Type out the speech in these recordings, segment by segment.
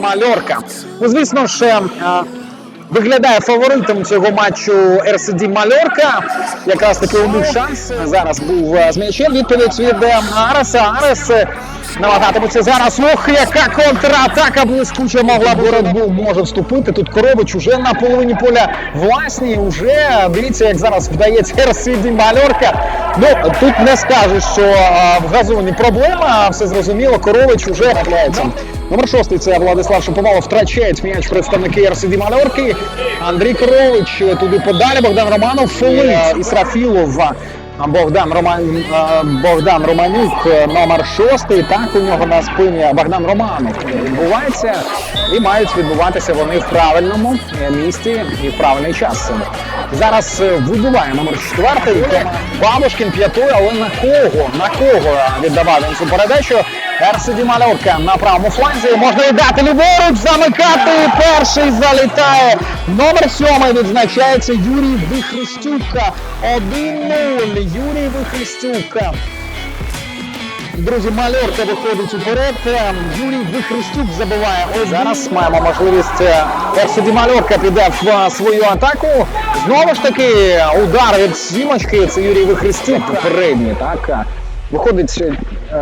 Мальорка. Ну, звісно ж, е, виглядає фаворитом цього матчу RCD Мальорка. Якраз таки у них шанс. Зараз був е, з м'ячем. Відповідь від е, Ареса. Арес е, намагатиметься зараз. Ох, яка контратака блискуча могла боротьбу може вступити. Тут Корович уже на половині поля власні. Уже дивіться, як зараз вдається RCD Мальорка. Ну тут не скажеш, що в газоні проблема. Все зрозуміло. Корович уже. Номер шостий це Владислав Шиповалов втрачають м'яч представники РСД Мальорки. Андрій Корович туди подалі. Богдан Романов Фолить. Ісрафілов. Богдан Роман Богдан Романюк, е, номер шостий. Так у нього на спині Богдан Романов відбувається. І мають відбуватися вони в правильному е, місці і в правильний час. Зараз е, вибиває номер четвертий. Бабушкін п'ятою, але на кого? На кого віддавав він цю передачу? РСД Мальорка на правому фланзі. Можна віддати ліворуч, замикати. Перший залітає. Номер сьомий відзначається Юрій Вихрестюк. 1-0. Юрій Вихрестюк. Друзі, Мальорка виходить уперед. Юрій Вихрестюк забиває. Ось зараз маємо можливість. РСД Мальорка піде в е, свою атаку. Знову ж таки, удар від сімочки. Це Юрій Вихрестюк. Передній, так. Виходить е,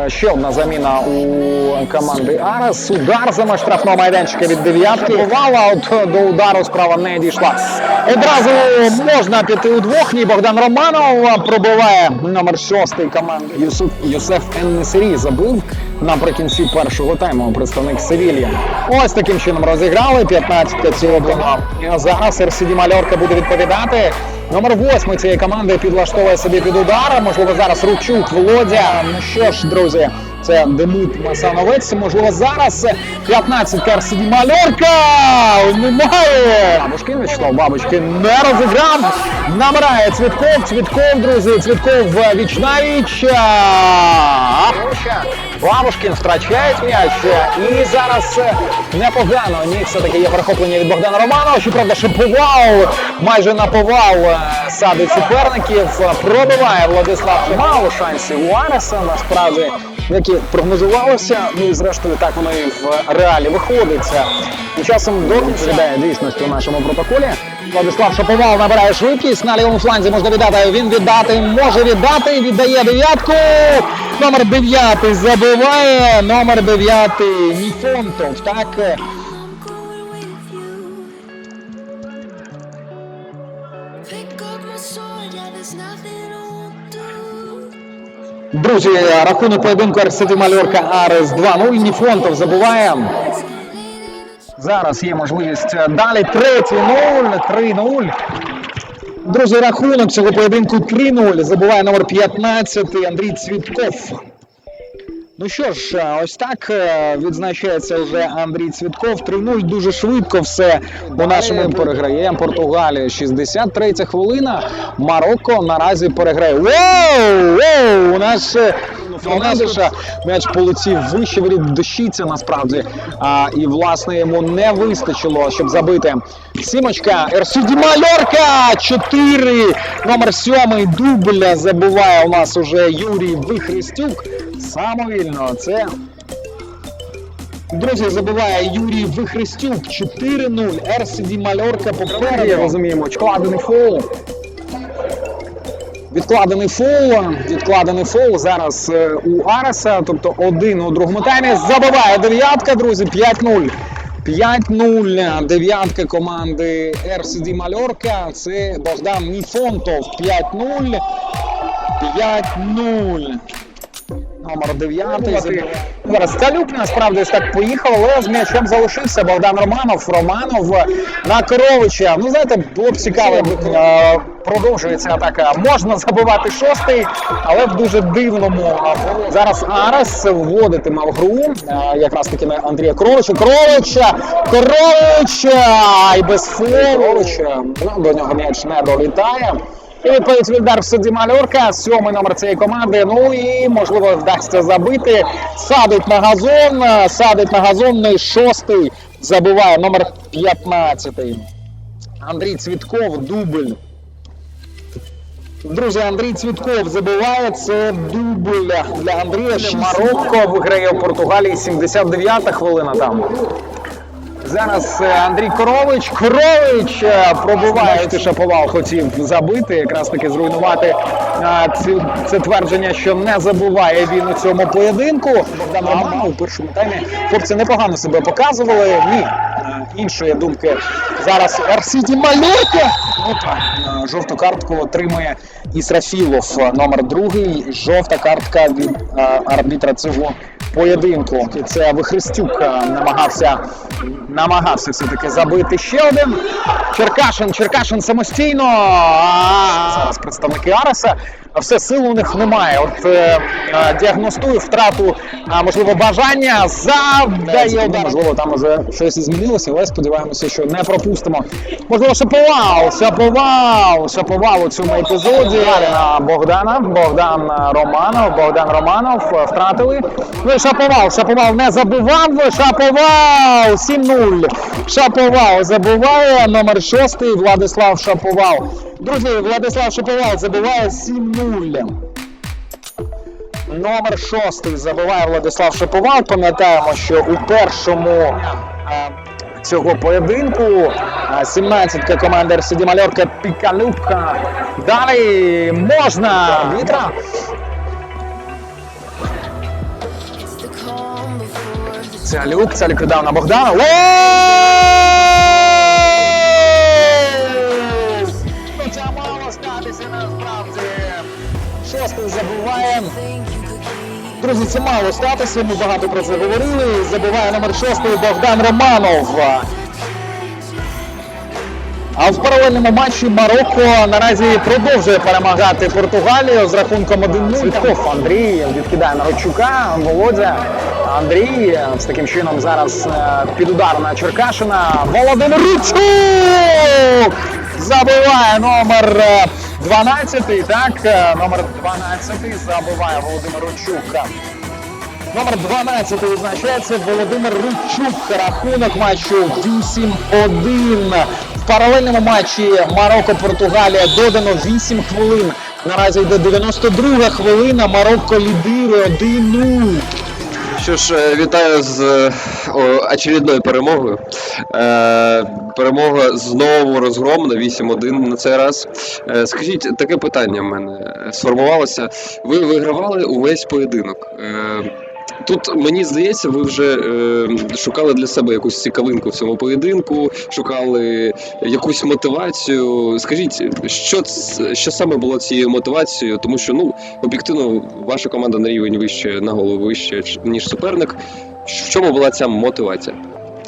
ще одна заміна у команди Арес. Удар за штрафного майданчика від дев'ятки. Бувала, от до удару справа не дійшла. Одразу можна піти у двох. Ні, Богдан Романов пробиває номер шостий команди. Юсуф Юсеф Еннесері забив наприкінці першого тайму представник Севілья. Ось таким чином розіграли 15 цього. І Зараз РСД Мальорка буде відповідати. Номер восьмий цієї команди підлаштовує собі під удар. Можливо, зараз Ручук, Володя. Ну що ж, друзі, це Демут Масановець. Можливо, зараз 15 РСД Мальорка. Немає. Бабушкин Вячеслав Бабочкин не розіграв. Набирає Цвітков. Цвітков, друзі. Цвітков віч на віч. Бабушкін втрачає м'яч. І зараз непогано. непогано. Ні, все-таки є перехоплення від Богдана Романова. Щоправда, шиповав, майже наповал е, сади суперників. Пробиває Владислав. Мало шансів у насправді, які прогнозувалося. Ну і зрештою так воно і в реалі виходить. І часом до відповідає дійсності у нашому протоколі. Владислав Шаповал набирає швидкість. На лівому фланзі можна віддати. Він віддати може віддати. Віддає дев'ятку. Номер дев'ятий забиває. Номер дев'ятий Міфонтов. Так. Pick up my sword, yeah, there's nothing. Друзі, рахунок поєдинку Арсети Мальорка Арес 2-0. Ніфонтов забуває. Зараз є можливість далі. Третій 0, 3-0. Друзі, рахунок цього поєдинку 3-0. Забуває номер 15 Андрій Цвітков. Ну що ж, ось так е, відзначається вже Андрій Цвітков. 3-0 дуже швидко все у нашому переграє. Португалія 63 хвилина. Марокко наразі переграє. Воу! Воу! У нас е, Фернандеша м'яч полетів вище від дощиця насправді. А, і власне йому не вистачило, щоб забити. Сімочка, Ерсуді Мальорка! 4. Номер 7 дубль забуває у нас уже Юрій Вихрестюк. Самовільно, це Друзі, забиває Юрій Вихрестюк 4-0. РСД Мальорка попереду. Розуміємо, відкладений фол. Відкладений фол, відкладений фол зараз е, у Ареса, тобто один у другому таймі. Забиває дев'ятка, друзі, 5-0. 5-0. Дев'ятка команди РСД Мальорка. Це Богдан Ніфонтов. 5-0. 5-0. Номер 9. Зараз Сталюк насправді ось так поїхав, але з м'ячем залишився Богдан Романов. Романов на Коровича. Ну, знаєте, було б цікаво, е, продовжується атака. Можна забивати шостий, але в дуже дивному. е, Зараз Арес вводитиме в гру. е, Якраз таки на Андрія Коровича. Коровича! Коровича! І без фолу. Коровича. Ну, до нього м'яч не долітає. І відповідь від Дарсаді Мальорка, сьомий номер цієї команди. Ну і можливо вдасться забити. Садить на газон, е, садить на газон. Ну шостий забиває номер 15. Андрій Цвітков, дубль. Друзі, Андрій Цвітков забиває. Це дубль для Андрія. Марокко виграє у Португалії 79-та хвилина там. Зараз е, Андрій Корович. Корович е, пробиває. Ти Шаповал хотів забити, якраз таки зруйнувати це твердження, що не забуває він у цьому поєдинку. Богдан Романов у першому таймі хлопці непогано себе показували. Ні, е, іншої думки. Зараз Арсіді е, жовту картку отримує Ісрафілов, номер другий. Жовта картка від арбітра цього поєдинку. Це Вихрестюк намагався намагався все-таки забити ще один. Черкашин, Черкашин самостійно. А, Зараз представники Ареса. Все сил у них немає. От е, е, діагностує втрату, а, можливо, бажання, завдає удар. Можливо, там уже щось змінилося, але сподіваємося, що не пропустимо. Можливо, Шаповал, Шаповал, Шаповал у цьому епізоді. Далі на Богдана, Богдан Романов, Богдан Романов е, втратили. Ну і Шаповал, Шаповал не забивав, Шаповал 7-0. Шаповал забиває, номер 6, Владислав Шаповал. Друзі, Владислав Шаповал забиває 7-0. Номер 6 забиває Владислав Шаповал. Пам'ятаємо, що у першому е, цього поєдинку е, 17-ка команда РСД Мальорка Пікалюбка. Далі можна вітра. Before Алюк, це на Богдана. Це мало статися насправді. Шостий keep. Друзі, це мало статися, ми багато про це говорили. Забуває номер шостий Богдан Романов. А в паралельному матчі Марокко наразі продовжує перемагати Португалію з рахунком 1-0. Цвітков Андрій відкидає Народчука, Володя. Андрій з таким чином зараз е, під удар на Черкашина. Володимир Ручук забиває номер е, 12. Так, е, номер 12 забиває Володимир Ручук. Номер 12 визначається Володимир Ручук. Рахунок матчу 8-1. Паралельному матчі Марокко-Португалія додано 8 хвилин. Наразі йде 92 хвилина. Марокко лідирує 1-0. Що ж, е, вітаю з е, о, очередною перемогою. Е, перемога знову розгромна, 8-1 на цей раз. Е, скажіть, таке питання в мене сформувалося. Ви вигравали увесь поєдинок. Е, Тут мені здається, ви вже е, шукали для себе якусь цікавинку в цьому поєдинку, шукали якусь мотивацію. Скажіть, що, що саме було цією мотивацією? Тому що ну об'єктивно ваша команда на рівень вище на голову вище ніж суперник. В чому була ця мотивація?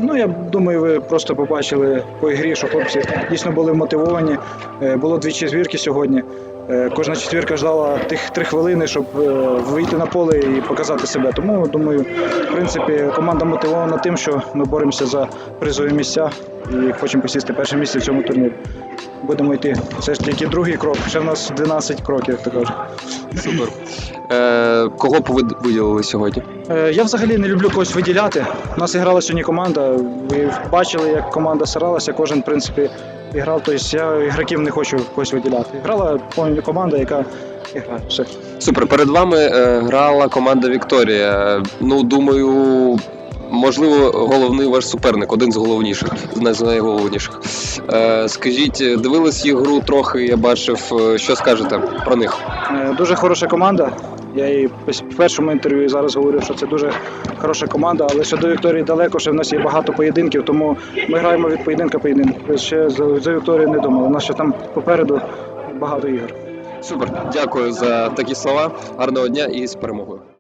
Ну, я думаю, ви просто побачили по ігрі, що хлопці дійсно були мотивовані. Е, Було дві четвірки сьогодні. Е, Кожна четвірка ждала тих три хвилини, щоб е, вийти на поле і показати себе. Тому думаю, в принципі, команда мотивована тим, що ми боремося за призові місця і хочемо посісти перше місце в цьому турнірі. Будемо йти. Це ж тільки другий крок. Ще в нас 12 кроків, то кажуть. Супер. Е, кого б ви виділили сьогодні? Е, Я взагалі не люблю когось виділяти. У нас грала сьогодні команда. Ви бачили, як команда старалася, кожен, в принципі, грав. Тобто я ігроків не хочу когось виділяти. Грала команда, яка грає. Все. Супер. Перед вами е, грала команда Вікторія. Ну, думаю, можливо, головний ваш суперник, один з головніших, з найголовніших. Е, скажіть, дивились їх гру трохи, я бачив. е, Що скажете про них? Е, Дуже хороша команда. Я їй в першому інтерв'ю і зараз говорив, що це дуже хороша команда, але ще до Вікторії далеко, ще в нас є багато поєдинків, тому ми граємо від поєдинка поєдинку. Ще за, за Вікторію не думали. У нас ще там попереду багато ігор. Супер, дякую за такі слова. Гарного дня і з перемогою.